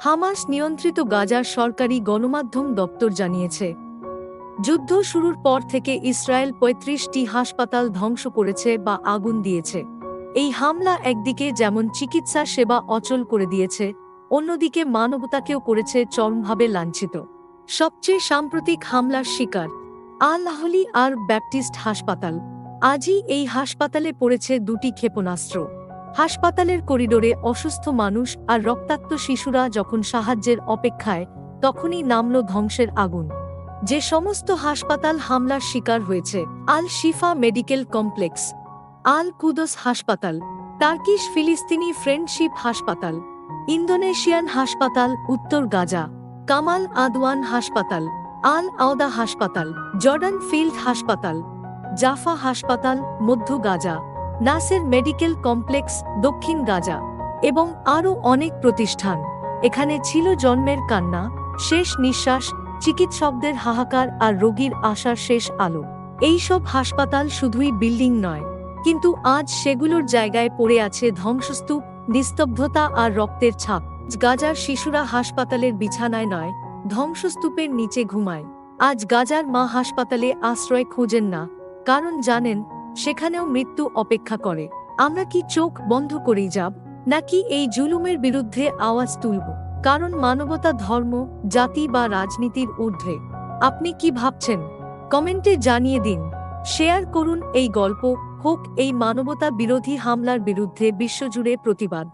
Hamas নিয়ন্ত্রিত গাজার সরকারি গণমাধ্যম দপ্তর জানিয়েছে। যুদ্ধ শুরুর পর থেকে ইসরায়েল পঁয়ত্রিশটি হাসপাতাল ধ্বংস করেছে বা আগুন দিয়েছে। এই হামলা একদিকে যেমন চিকিৎসা সেবা অচল করে দিয়েছে, অন্যদিকে মানবতাকেও করেছে চরমভাবে লাঞ্ছিত। সবচেয়ে সাম্প্রতিক হামলার শিকার, আল আহলি আর ব্যাপটিস্ট হাসপাতাল। আজই এই হাসপাতালে পড়েছে দুটি ক্ষেপণাস্ত্র। হাসপাতালের করিডোরে অসুস্থ মানুষ আর রক্তাক্ত শিশুরা যখন সাহায্যের অপেক্ষায়, তখনই নামল ধ্বংসের আগুন। যে সমস্ত হাসপাতাল হামলার শিকার হয়েছে, আল শিফা মেডিকেল কমপ্লেক্স, আল কুদস হাসপাতাল টার্কিশ ফিলিস্তিনি ফ্রেন্ডশিপ হাসপাতাল, ইন্দোনেশিয়ান হাসপাতাল, উত্তর গাজা, কামাল আদওয়ান হাসপাতাল, আল আওদা হাসপাতাল, জর্ডান ফিল্ড হাসপাতাল, জাফা হাসপাতাল, মধ্য গাজা। নাসের মেডিকেল কমপ্লেক্স দক্ষিণ গাজা এবং আরও অনেক প্রতিষ্ঠান। এখানে ছিল জন্মের কান্না, শেষ নিঃশ্বাস, চিকিৎসকদের হাহাকার আর রোগীর আশার শেষ আলো। এইসব হাসপাতাল শুধুই বিল্ডিং নয়, কিন্তু আজ সেগুলোর জায়গায় পড়ে আছে ধ্বংসস্তূপ, নিস্তব্ধতা আর রক্তের ছাপ। গাজার শিশুরা হাসপাতালের বিছানায় নয়, ধ্বংসস্তূপের নিচে ঘুমায়। আজ গাজার মা হাসপাতালে আশ্রয় খোঁজেন না, কারণ জানেন সেখানেও মৃত্যু অপেক্ষা করে। আমরা কি চোখ বন্ধ করেই যাব, নাকি এই জুলুমের বিরুদ্ধে আওয়াজ তুলব? কারণ মানবতা ধর্ম, জাতি বা রাজনীতির ঊর্ধ্বে। আপনি কি ভাবছেন? কমেন্টে জানিয়ে দিন। শেয়ার করুন এই গল্প, হোক এই মানবতা বিরোধী হামলার বিরুদ্ধে বিশ্বজুড়ে প্রতিবাদ।